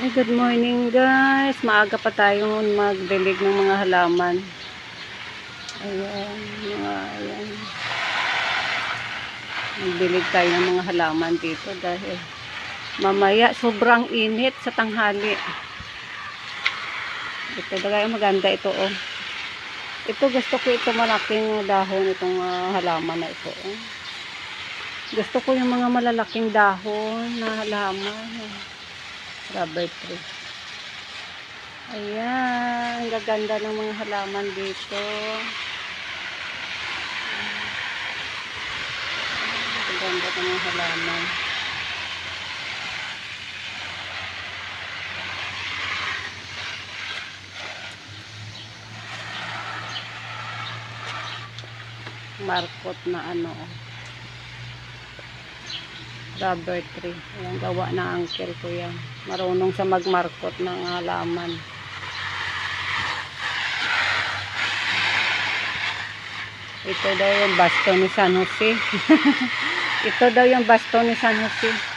Ay, good morning guys. Maaga pa tayo magdilig ng mga halaman. Ayan, mga ayan. Magdilig tayo ng mga halaman dito dahil mamaya sobrang init sa tanghali. Ito dagay maganda ito oh. Ito gusto ko ito malaking dahon itong ah, halaman na ito. Oh. Gusto ko yung mga malalaking dahon na halaman. Rubber tree. Ayan, ang gaganda ng mga halaman dito. Ang gaganda ng mga halaman. Markot na ano. Rubber tree. Ayan, gawa na uncle ko yan. Marunong sa magmarkot ng halaman. Ito daw yung basto ni San Jose. Ito daw yung basto ni San Jose.